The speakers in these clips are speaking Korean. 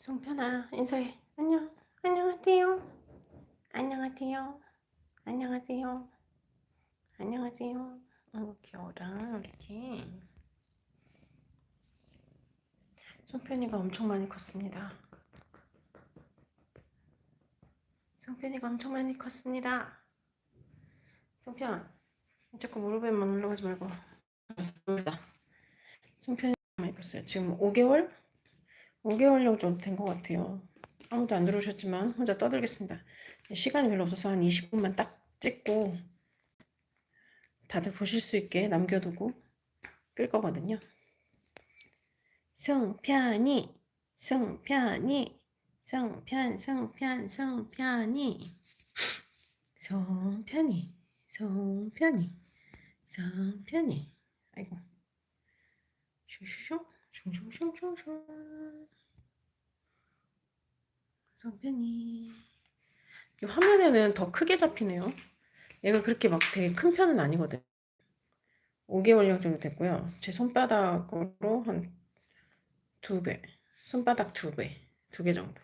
송편아 인사해. 안녕. 안녕하세요. 안녕하세요. 안녕하세요. 안녕하세요. 어 귀여워라 이렇게. 송편이가 엄청 많이 컸습니다. 송편이가 엄청 많이 컸습니다. 송편 자꾸 무릎에만 올라가지 말고. 송편이 많이 컸어요. 지금 5개월? 5개월 정도 된것 같아요. 아무도 안 들어오셨지만 혼자 떠들겠습니다. 시간이 별로 없어서 한 20분만 딱 찍고 다들 보실 수 있게 남겨두고 끌 거거든요. 성편이 성편이 성편 성편 성편이. 성편이 성편이 성편이. 아이고. 슈슈슈 성편이 화면에는 더 크게 잡히네요. 얘가 그렇게 막 되게 큰 편은 아니거든. 5개월령 정도 됐고요. 제 손바닥으로 한 두 배, 손바닥 두 배, 두 개 정도.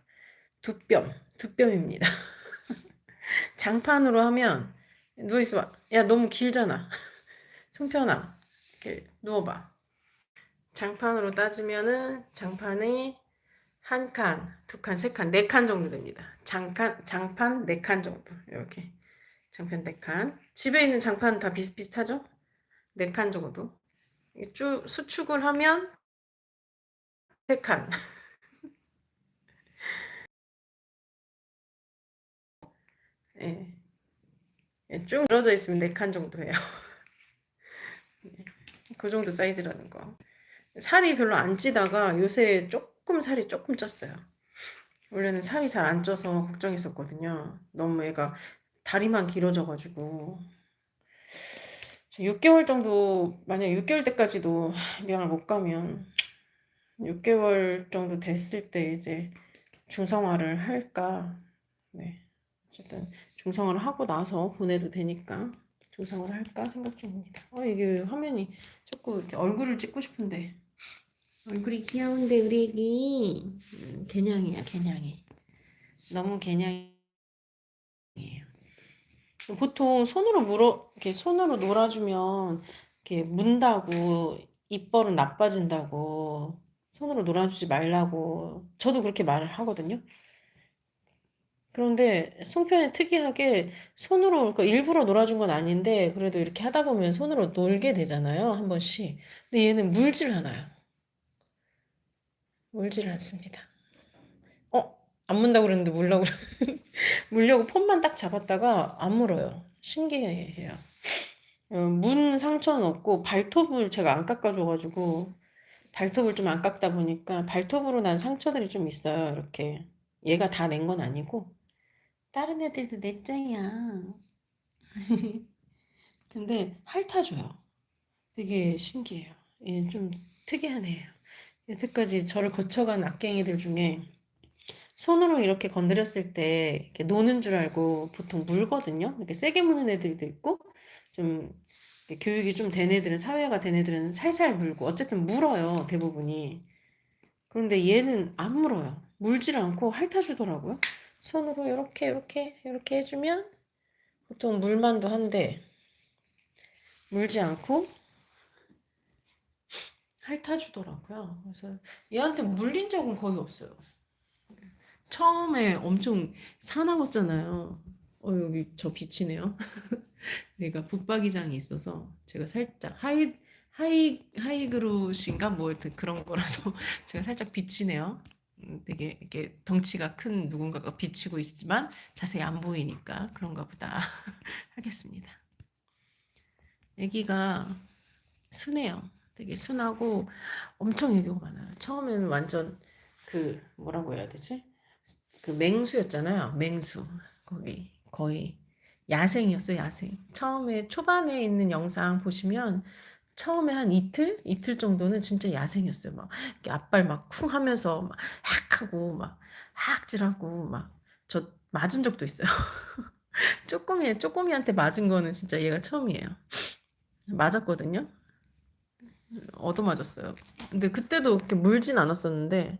두 뼘, 두 뼘입니다. 장판으로 하면 누워있어 봐. 야 너무 길잖아. 송편아, 이렇게 누워봐. 장판으로 따지면은 장판이 한 칸, 두 칸, 세 칸, 네 칸 정도 됩니다. 장판, 장판 네 칸 정도. 이렇게. 장판 네 칸. 집에 있는 장판 다 비슷비슷하죠? 네 칸 정도. 쭉 수축을 하면 세 칸. 예. 예, 쭉 늘어져 있으면 네 칸 정도 해요. 예, 그 정도 사이즈라는 거. 살이 별로 안 찌다가 요새 조금 살이 조금 쪘어요. 원래는 살이 잘 안 쪄서 걱정했었거든요. 너무 애가 다리만 길어져가지고 6개월 정도 만약 6개월 때까지도 입양을 못 가면 6개월 정도 됐을 때 이제 중성화를 할까 네 어쨌든 중성화를 하고 나서 보내도 되니까 중성화를 할까 생각 중입니다. 어 이게 화면이 자꾸 얼굴을 찍고 싶은데 얼굴이 귀여운데 우리 애기 음, 개냥이야 개냥이 너무 개냥이에요. 보통 손으로 물어 이렇게 손으로 놀아주면 이렇게 문다고 입벌은 나빠진다고 손으로 놀아주지 말라고 저도 그렇게 말을 하거든요. 그런데 송편이 특이하게 손으로 그러니까 일부러 놀아준 건 아닌데 그래도 이렇게 하다 보면 손으로 놀게 되잖아요 한 번씩. 근데 얘는 물질 않아요. 물질 않습니다. 어? 안 문다고 그랬는데 물라고 물려고 폰만 딱 잡았다가 안 물어요. 신기해요. 어, 문 상처는 없고 발톱을 제가 안 깎아줘가지고 발톱을 좀 안 깎다 보니까 발톱으로 난 상처들이 좀 있어요. 이렇게 얘가 다 낸 건 아니고 다른 애들도 냈자야. 근데 핥아줘요. 되게 신기해요. 얘좀 특이한 애예요. 여태까지 저를 거쳐간 악갱이들 중에 손으로 이렇게 건드렸을 때 이렇게 노는 줄 알고 보통 물거든요. 이렇게 세게 무는 애들도 있고 좀 교육이 좀 된 애들은 사회화가 된 애들은 살살 물고 어쨌든 물어요 대부분이. 그런데 얘는 안 물어요. 물질 않고 핥아주더라고요. 손으로 이렇게 이렇게 이렇게 해주면 보통 물만도 한데 물지 않고 핥아주더라고요. 그래서 얘한테 물린 적은 거의 없어요. 처음에 엄청 사나웠잖아요. 어, 여기 저 비치네요. 내가 붙박이장이 있어서 제가 살짝 하이, 하이, 하이그롯인가 뭐 그런 거라서 제가 살짝 비치네요. 음, 되게 이렇게 덩치가 큰 누군가가 비치고 있지만 자세히 안 보이니까 그런가 보다 하겠습니다. 아기가 순해요. 되게 순하고 엄청 애교가 많아요. 처음에는 완전 그 뭐라고 해야 되지? 그 맹수였잖아요. 맹수. 거기 거의 야생이었어요, 야생. 처음에 초반에 있는 영상 보시면 처음에 한 이틀? 이틀 정도는 진짜 야생이었어요. 막 이렇게 앞발 막 쿵 하면서 막 하고 막 하악질하고 막 저 맞은 적도 있어요. 쪼꼬미 쪼꼬미한테 맞은 거는 진짜 얘가 처음이에요. 맞았거든요. 얻어맞았어요. 근데 그때도 그렇게 물진 않았었는데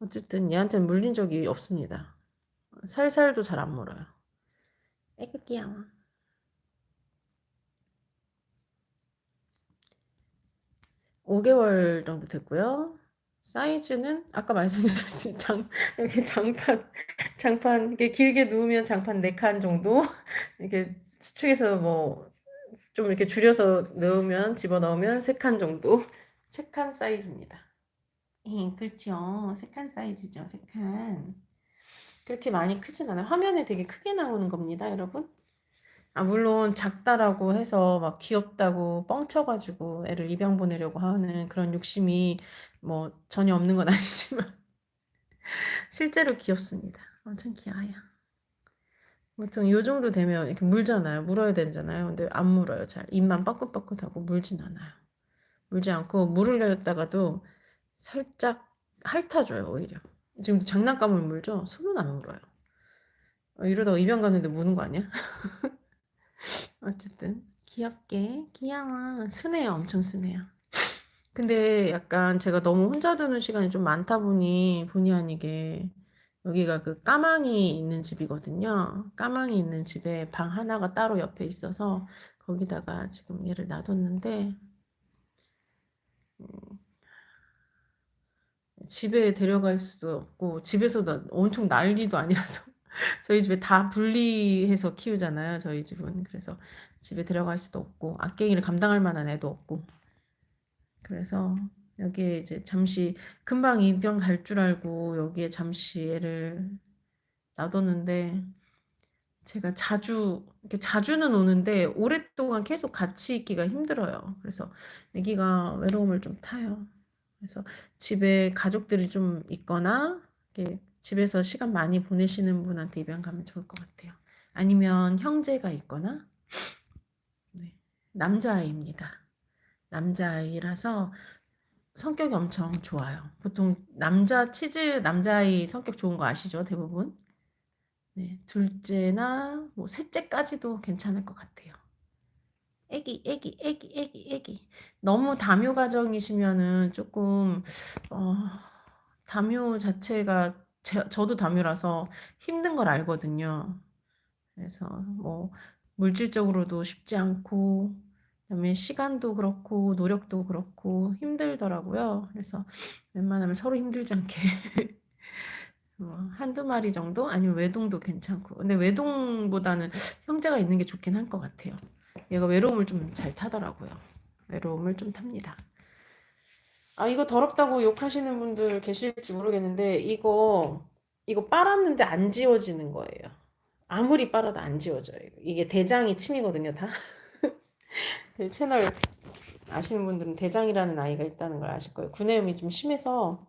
어쨌든 얘한테는 물린 적이 없습니다. 살살도 잘 안 물어요. 애기 귀여워. 오개월 정도 됐고요. 사이즈는 아까 말씀드렸듯이 장, 이렇게 장판, 장판, 이렇게 길게 누우면 장판 4칸 정도? 이렇게 수축해서 뭐, 좀 이렇게 줄여서 넣으면, 집어 넣으면 3칸 정도? 3칸 사이즈입니다. 예, 그렇죠. 3칸 사이즈죠, 3칸. 그렇게 많이 크진 않아요. 화면에 되게 크게 나오는 겁니다, 여러분. 아, 물론 작다라고 해서 막 귀엽다고 뻥쳐가지고 애를 입양 보내려고 하는 그런 욕심이 뭐 전혀 없는 건 아니지만 실제로 귀엽습니다. 엄청 귀여워요. 보통 요 정도 되면 이렇게 물잖아요. 물어야 되잖아요. 근데 안 물어요. 잘 입만 뻐긋뻐긋하고 물진 않아요. 물지 않고 물으려 했다가도 살짝 핥아줘요. 오히려. 지금 장난감을 물죠? 손은 안 물어요. 어, 이러다가 입양 갔는데 무는 거 아니야? 어쨌든 귀엽게 귀여워 순해요 엄청 순해요 근데 약간 제가 너무 혼자 두는 시간이 좀 많다 보니 본의 아니게 여기가 그 까망이 있는 집이거든요 까망이 있는 집에 방 하나가 따로 옆에 있어서 거기다가 지금 얘를 놔뒀는데 음, 집에 데려갈 수도 없고 집에서도 엄청 난리도 아니라서 저희 집에 다 분리해서 키우잖아요. 저희 집은. 그래서 집에 들어갈 수도 없고 악갱이를 감당할 만한 애도 없고. 그래서 여기에 이제 잠시 금방 입양 갈 줄 알고 여기에 잠시 애를 놔뒀는데 제가 자주 이렇게 자주는 오는데 오랫동안 계속 같이 있기가 힘들어요. 그래서 아기가 외로움을 좀 타요. 그래서 집에 가족들이 좀 있거나 집에서 시간 많이 보내시는 분한테 입양 가면 좋을 것 같아요. 아니면 형제가 있거나 네, 남자아이입니다. 남자아이라서 성격이 엄청 좋아요. 보통 남자 치즈 남자아이 성격 좋은 거 아시죠? 대부분. 네, 둘째나 뭐 셋째까지도 괜찮을 것 같아요. 애기, 애기, 애기, 애기, 애기. 너무 다묘 가정이시면은 조금 어, 다묘 자체가 제, 저도 다묘라서 힘든 걸 알거든요. 그래서 뭐 물질적으로도 쉽지 않고 그다음에 시간도 그렇고 노력도 그렇고 힘들더라고요. 그래서 웬만하면 서로 힘들지 않게 뭐 한두 마리 정도 아니면 외동도 괜찮고 근데 외동보다는 형제가 있는 게 좋긴 할것 같아요. 얘가 외로움을 좀 잘 타더라고요. 외로움을 좀 탑니다. 아, 이거 더럽다고 욕하시는 분들 계실지 모르겠는데, 이거, 이거 빨았는데 안 지워지는 거예요. 아무리 빨아도 안 지워져요. 이게 대장이 침이거든요, 다. 제 채널 아시는 분들은 대장이라는 아이가 있다는 걸 아실 거예요. 구내염이 좀 심해서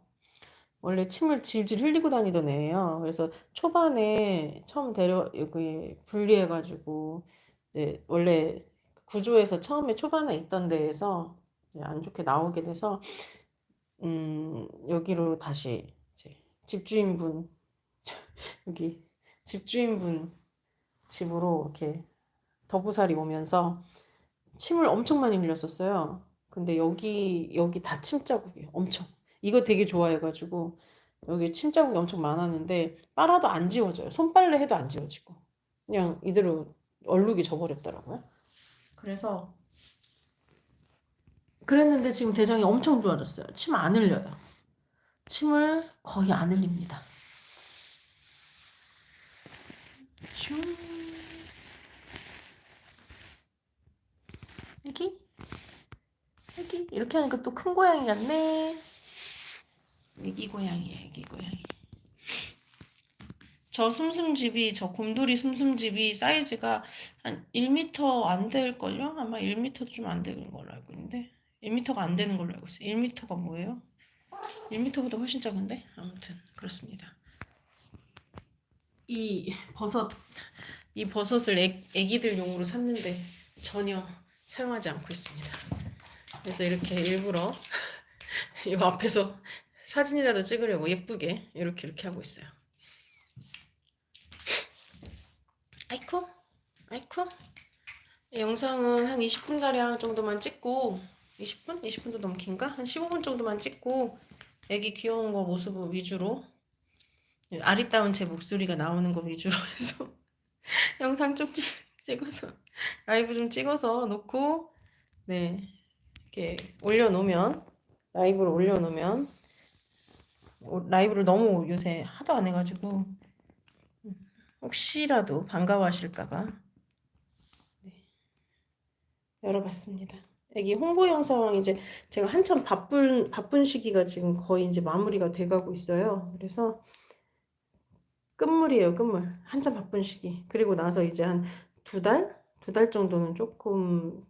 원래 침을 질질 흘리고 다니던 애예요. 그래서 초반에 처음 데려, 여기 분리해가지고, 이제 원래 구조에서 처음에 초반에 있던 데에서 안 좋게 나오게 돼서 음, 여기로 다시 이제 집주인분 여기 집주인분 집으로 이렇게 더부살이 오면서 침을 엄청 많이 흘렸었어요. 근데 여기 여기 다 침자국이에요. 엄청. 이거 되게 좋아해가지고 여기 침자국이 엄청 많았는데 빨아도 안 지워져요. 손빨래 해도 안 지워지고 그냥 이대로 얼룩이 져버렸더라고요. 그래서 그랬는데 지금 대장이 엄청 좋아졌어요. 침 안 흘려요. 침을 거의 안 흘립니다. 슝. 여기? 여기? 이렇게 하니까 또 큰 고양이 같네. 애기 고양이에요, 애기 고양이. 저 숨숨집이, 저 곰돌이 숨숨집이 사이즈가 한 1m 안 될걸요? 아마 1m도 좀안 되는 걸로 알고 있는데. 1m가 안 되는 걸로 알고 있어요. 1m가 뭐예요? 1m보다 훨씬 작은데? 아무튼 그렇습니다. 이 버섯, 이 버섯을 애, 애기들 용으로 샀는데 전혀 사용하지 않고 있습니다. 그래서 이렇게 일부러 이 앞에서 사진이라도 찍으려고 예쁘게 이렇게 이렇게 하고 있어요. 아이쿠. 이 영상은 한 20분 가량 정도만 찍고 20분? 20분도 넘긴가? 한 15분 정도만 찍고 애기 귀여운 거 모습 위주로 아리따운 제 목소리가 나오는 거 위주로 해서 영상 좀 찍, 찍어서 라이브 좀 찍어서 놓고 네 이렇게 올려놓으면 라이브를 올려놓으면 오- 라이브를 너무 요새 하도 안 해가지고 혹시라도 반가워하실까봐 네, 열어봤습니다. 여기 홍보 영상 이제 제가 한참 바쁜 바쁜 시기가 지금 거의 이제 마무리가 돼가고 있어요. 그래서 끝물이에요, 끝물. 한참 바쁜 시기. 그리고 나서 이제 한 두 달? 두 달 정도는 조금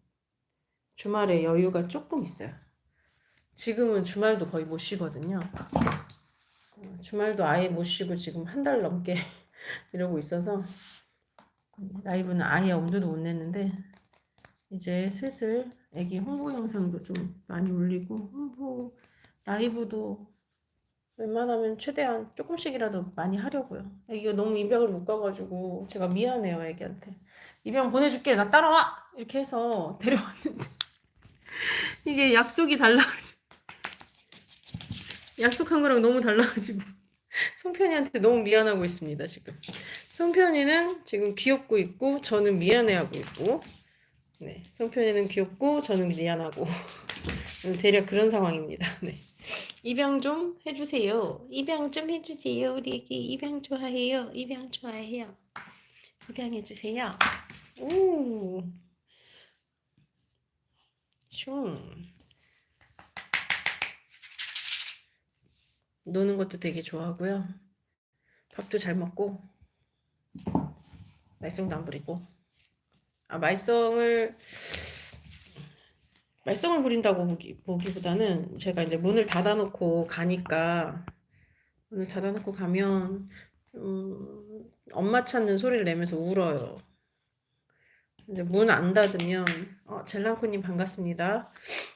주말에 여유가 조금 있어요. 지금은 주말도 거의 못 쉬거든요. 어, 주말도 아예 못 쉬고 지금 한 달 넘게 이러고 있어서 라이브는 아예 엄두도 못 냈는데 이제 슬슬 애기 홍보 영상도 좀 많이 올리고 홍보 라이브도 웬만하면 최대한 조금씩이라도 많이 하려고요. 애기가 너무 입양을 못 가가지고 제가 미안해요 애기한테. 입양 보내줄게 나 따라와 이렇게 해서 데려왔는데 이게 약속이 달라가지고 약속한 거랑 너무 달라가지고 송편이한테 너무 미안하고 있습니다 지금. 송편이는 지금 귀엽고 있고 저는 미안해하고 있고 네 송편이는 귀엽고 저는 미안하고 대략 그런 상황입니다. 네. 입양 좀 해주세요. 입양 좀 해주세요. 우리 애기 입양 좋아해요. 입양 좋아해요. 입양해주세요. 오. 숑. 노는 것도 되게 좋아하고요. 밥도 잘 먹고 말썽도 안 부리고. 아 말썽을 말썽을 부린다고 보기, 보기보다는 제가 이제 문을 닫아놓고 가니까 문을 닫아놓고 가면 음, 엄마 찾는 소리를 내면서 울어요. 이제 문 안 닫으면 어, 젤랑코님 반갑습니다.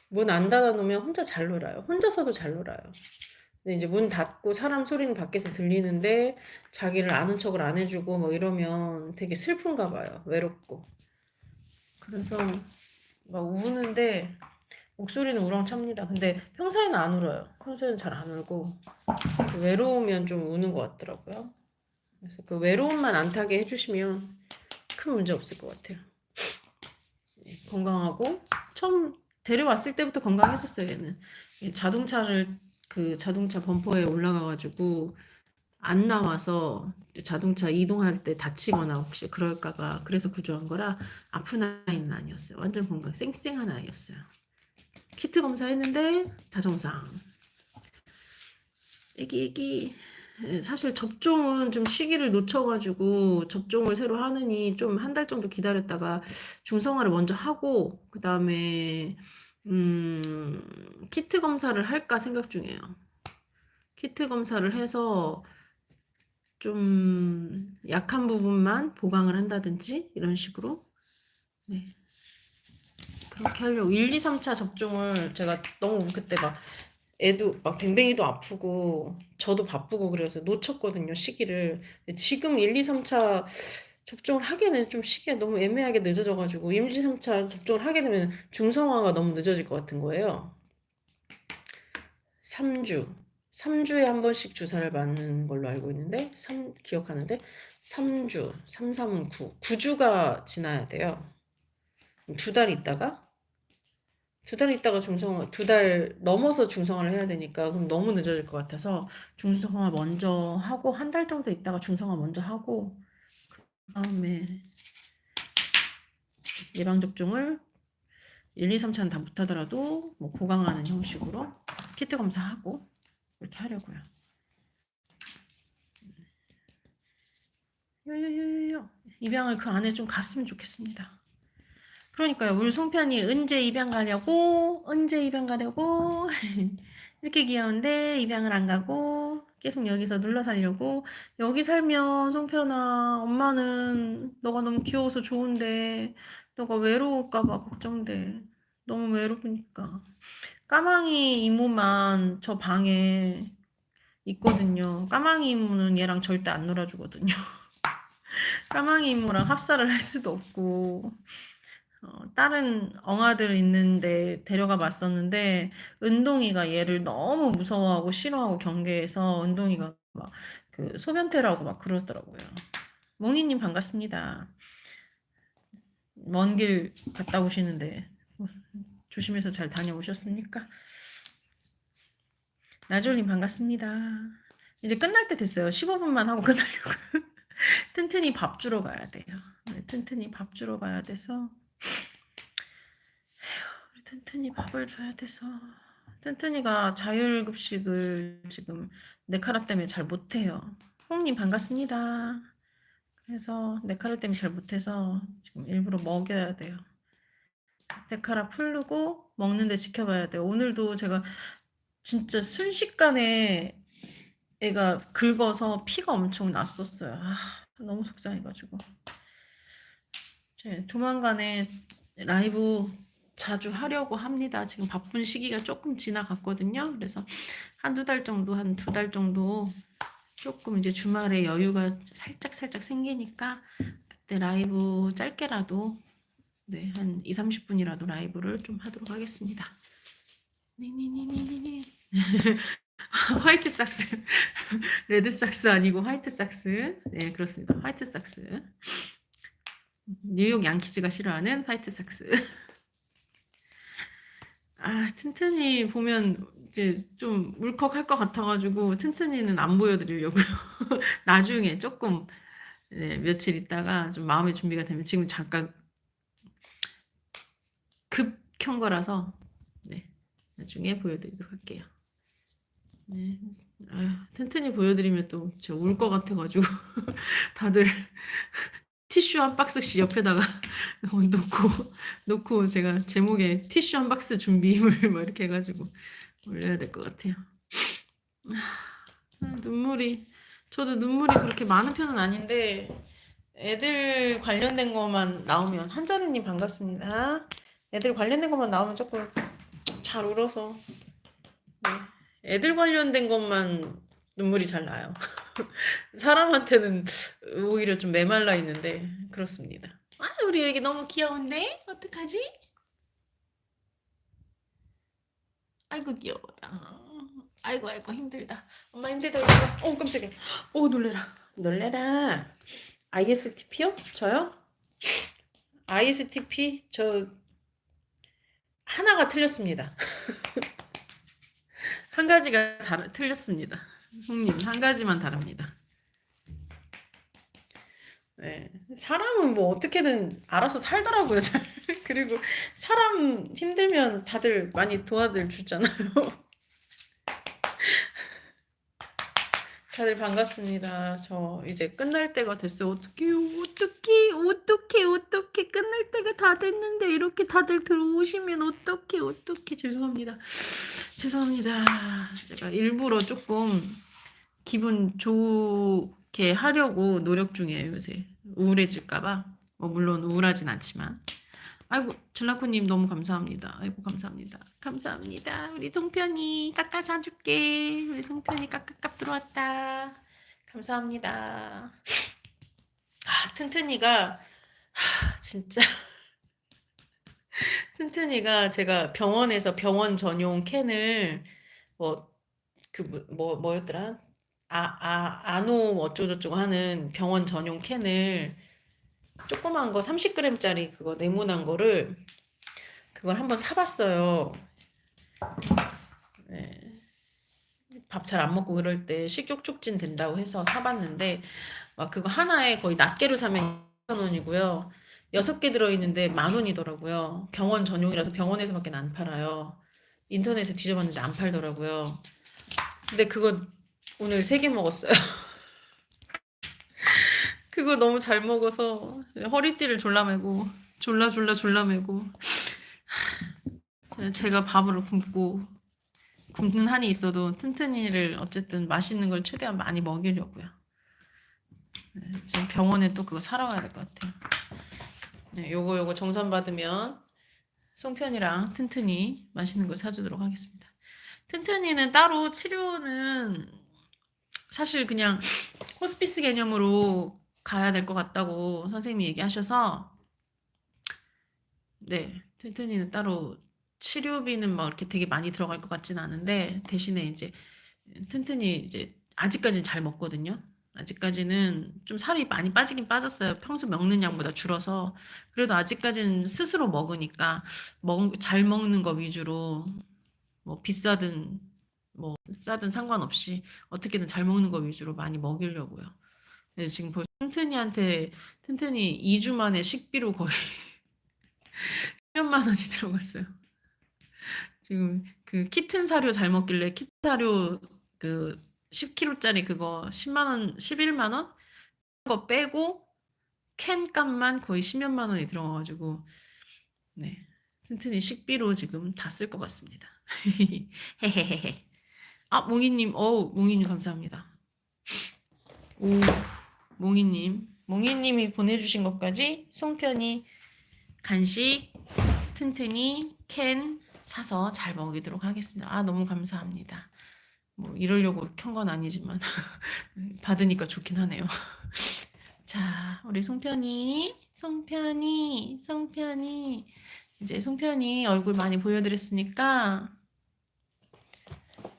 문 안 닫아놓으면 혼자 잘 놀아요. 혼자서도 잘 놀아요. 근데 이제 문 닫고 사람 소리는 밖에서 들리는데 자기를 아는 척을 안 해주고 뭐 이러면 되게 슬픈가 봐요. 외롭고. 그래서 막 우는데 목소리는 우렁찹니다. 근데 평소에는 안 울어요. 평소에는 잘 안 울고 외로우면 좀 우는 것 같더라고요. 그래서 그 외로움만 안 타게 해주시면 큰 문제 없을 것 같아요. 네, 건강하고 처음 데려왔을 때부터 건강했었어요. 얘는 이 자동차를 그 자동차 범퍼에 올라가가지고 안 나와서 자동차 이동할 때 다치거나 혹시 그럴까봐 그래서 구조한 거라 아픈 아이는 아니었어요. 완전 건강 쌩쌩한 아이였어요. 키트 검사했는데 다 정상. 애기 애기 예, 사실 접종은 좀 시기를 놓쳐가지고 접종을 새로 하느니 좀 한 달 정도 기다렸다가 중성화를 먼저 하고 그 다음에 음, 키트 검사를 할까 생각 중이에요. 키트 검사를 해서 좀 약한 부분만 보강을 한다든지 이런 식으로 네. 그렇게 하려고 1, 2, 3차 접종을 제가 너무 그때 막 애도 막 뱅뱅이도 아프고 저도 바쁘고 그래서 놓쳤거든요 시기를. 지금 1, 2, 3차 접종을 하기에는 좀 시기가 너무 애매하게 늦어져 가지고 1, 2, 3차 접종을 하게 되면 중성화가 너무 늦어질 것 같은 거예요. 3주. 3주에 한 번씩 주사를 맞는 걸로 알고 있는데 3 기억하는데? 3주 3, 3은 9 9주가 지나야 돼요. 두 달 있다가 두 달 있다가 중성화 두 달 넘어서 중성화를 해야 되니까 그럼 너무 늦어질 것 같아서 중성화 먼저 하고 한 달 정도 있다가 중성화 먼저 하고 그 다음에 예방 접종을 1, 2, 3차는 다 못하더라도 뭐 보강하는 형식으로 키트 검사하고 이렇게 하려고요. 요요요요 입양을 그 안에 좀 갔으면 좋겠습니다. 그러니까요. 우리 송편이 언제 입양 가려고 언제 입양 가려고 이렇게 귀여운데 입양을 안 가고 계속 여기서 눌러 살려고 여기 살면 송편아 엄마는 너가 너무 귀여워서 좋은데 너가 외로울까 봐 걱정돼. 너무 외로우니까. 까망이 이모만 저 방에 있거든요. 까망이 이모는 얘랑 절대 안 놀아주거든요. 까망이 이모랑 합사를 할 수도 없고 어, 다른 엉아들 있는데 데려가 봤었는데 은동이가 얘를 너무 무서워하고 싫어하고 경계해서 은동이가 막 그 소변태라고 막 그러더라고요. 몽이님 반갑습니다. 먼 길 갔다 오시는데 조심해서 잘 다녀오셨습니까? 나졸님 반갑습니다. 이제 끝날 때 됐어요. 15분만 하고 끝나려고. 튼튼히 밥 주러 가야 돼요. 네, 튼튼히 밥 주러 가야 돼서 튼튼히 밥을 줘야 돼서 튼튼이가 자율급식을 지금 네카라 때문에 잘 못해요. 홍님 반갑습니다. 그래서 네카라 때문에 잘 못해서 지금 일부러 먹여야 돼요. 네카라 풀르고 먹는데 지켜봐야 돼요. 오늘도 제가 진짜 순식간에 애가 긁어서 피가 엄청 났었어요. 아, 너무 속상해가지고. 제 조만간에 라이브 자주 하려고 합니다. 지금 바쁜 시기가 조금 지나갔거든요. 그래서 한두 달 정도, 한 두 달 정도 조금 이제 주말에 여유가 살짝 살짝 생기니까 그때 라이브 짧게라도 네, 한 2, 30분이라도 라이브를 좀 하도록 하겠습니다. 니니니니니니. 화이트 삭스. 레드 삭스 아니고 화이트 삭스. 네, 그렇습니다. 화이트 삭스. 뉴욕 양키즈가 싫어하는 화이트 삭스. 아, 튼튼이 보면 이제 좀 울컥할 것 같아 가지고 튼튼이는 안 보여 드리려고요. 나중에 조금 네, 며칠 있다가 좀 마음의 준비가 되면 지금 잠깐 급 켠 거라서 네, 나중에 보여 드리도록 할게요. 네, 아유, 튼튼히 보여 드리면 또저울것 같아 가지고 다들 티슈 한 박스씩 옆에다가 놓고 놓고 제가 제목에 티슈 한 박스 준비물 뭐 이렇게 해가지고 올려야 될 것 같아요. 아, 눈물이 저도 눈물이 그렇게 많은 편은 아닌데 애들 관련된 것만 나오면 한자루님 반갑습니다. 애들 관련된 것만 나오면 조금 잘 울어서 네. 애들 관련된 것만 눈물이 잘 나요. 사람한테는 오히려 좀 메말라 있는데 그렇습니다. 아, 우리 애기 너무 귀여운데? 어떡하지? 아이고 귀여워라. 아이고 아이고 힘들다. 엄마 힘들다. 힘들다. 어 깜짝이야. 어 놀래라. 놀래라. ISTP요? 저요? ISTP 저 하나가 틀렸습니다. 한 가지가 다르, 틀렸습니다. 형님 한 가지만 다릅니다. 네. 사람은 뭐 어떻게든 알아서 살더라고요. 잘. 그리고 사람 힘들면 다들 많이 도와들 주잖아요. 다들 반갑습니다. 저 이제 끝날 때가 됐어요. 어떡해요? 어떡해? 어떡해? 어떡해? 끝날 때가 다 됐는데 이렇게 다들 들어오시면 어떡해? 어떡해? 죄송합니다. 죄송합니다. 제가 일부러 조금 기분 좋게 하려고 노력 중이에요, 요새. 우울해질까봐. 뭐, 물론 우울하진 않지만. 아이고, 전라코님 너무 감사합니다. 아이고, 감사합니다. 감사합니다. 우리 송편이 깎아 사줄게. 우리 송편이 깎깎깎 들어왔다. 감사합니다. 아, 튼튼이가, 하, 진짜. 튼튼이가 제가 병원에서 병원 전용 캔을 뭐, 그, 뭐, 뭐- 뭐였더라? 아, 아, 아노 어쩌고저쩌고 하는 병원 전용 캔을 조그만 거 30g짜리 그거 네모난 거를 그걸 한번 사봤어요. 네. 밥 잘 안 먹고 그럴 때 식욕 촉진 된다고 해서 사봤는데 막 그거 하나에 거의 낱개로 사면 2,000원이고요. 여섯 개 들어있는데 만 원이더라고요. 병원 전용이라서 병원에서밖에 안 팔아요. 인터넷에 뒤져봤는데 안 팔더라고요. 근데 그거 오늘 세 개 먹었어요. 그거 너무 잘 먹어서 허리띠를 졸라매고 졸라 졸라 졸라매고 제가 밥을 굶고 굶는 한이 있어도 튼튼이를 어쨌든 맛있는 걸 최대한 많이 먹이려고요. 네, 지금 병원에 또 그거 사러 가야 될 것 같아요. 네, 요거 요거 정산 받으면 송편이랑 튼튼이 맛있는 걸 사주도록 하겠습니다. 튼튼이는 따로 치료는 사실 그냥 호스피스 개념으로 가야 될 것 같다고 선생님이 얘기하셔서 네, 튼튼이는 따로 치료비는 막 이렇게 되게 많이 들어갈 것 같진 않은데 대신에 이제 튼튼이 이제 아직까지는 잘 먹거든요. 아직까지는 좀 살이 많이 빠지긴 빠졌어요. 평소 먹는 양보다 줄어서 그래도 아직까지는 스스로 먹으니까 먹, 잘 먹는 거 위주로 뭐 비싸든 뭐 싸든 상관없이 어떻게든 잘 먹는 거 위주로 많이 먹이려고요. 그래서 지금 벌써 튼튼이한테 튼튼이 2주 만에 식비로 거의 10몇만 원이 들어갔어요. 지금 그 키튼 사료 잘 먹길래 키튼 사료 그 10kg짜리 그거 10만 원, 11만 원? 거 빼고 캔 값만 거의 10몇만 원이 들어가가지고 네 튼튼히 식비로 지금 다 쓸 것 같습니다. 헤헤헤헤. 아 몽이님, 어우 몽이님 감사합니다. 오 몽이님, 몽이님이 보내주신 것까지 송편이 간식 튼튼히 캔 사서 잘 먹이도록 하겠습니다. 아 너무 감사합니다. 뭐 이러려고 켠 건 아니지만 받으니까 좋긴 하네요. 자, 우리 송편이, 송편이, 송편이 이제 송편이 얼굴 많이 보여드렸으니까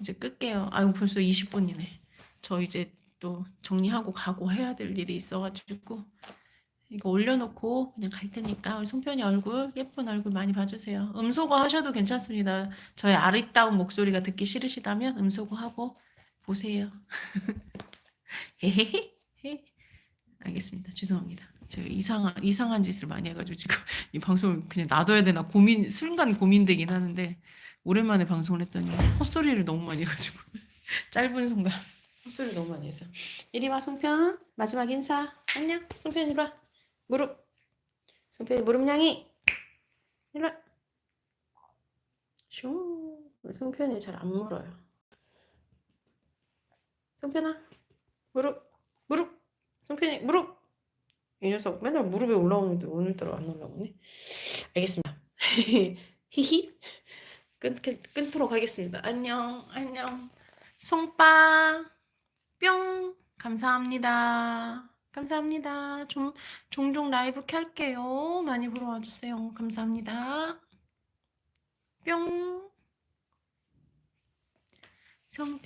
이제 끌게요. 아유 벌써 20분이네. 저 이제 또 정리하고 가고 해야 될 일이 있어가지고 이거 올려놓고 그냥 갈 테니까 우리 송편이 얼굴 예쁜 얼굴 많이 봐주세요. 음소거 하셔도 괜찮습니다. 저의 아리따운 목소리가 듣기 싫으시다면 음소거 하고 보세요. 헤헤헤. 알겠습니다. 죄송합니다. 제가 이상한 이상한 짓을 많이 해가지고 지금 이 방송을 그냥 놔둬야 되나 고민 순간 고민되긴 하는데 오랜만에 방송을 했더니 헛소리를 너무 많이 해가지고. 짧은 순간 헛소리 너무 많이 해서. 이리 와 송편. 마지막 인사. 안녕. 송편 이리 와. 무릎. 송편이 무릎 향이. 이리 와. 슝. 송편이 잘 안 물어요. 송편아. 무릎. 무릎. 송편이 무릎. 이 녀석 맨날 무릎에 올라오는데 오늘따라 안 올라오네. 알겠습니다. 히히 끊, 끊, 끊도록 하겠습니다. 안녕 안녕. 송빠 뿅. 감사합니다. 감사합니다. 좀 종종 라이브 켤게요. 많이 보러 와주세요. 감사합니다. 뿅. 송편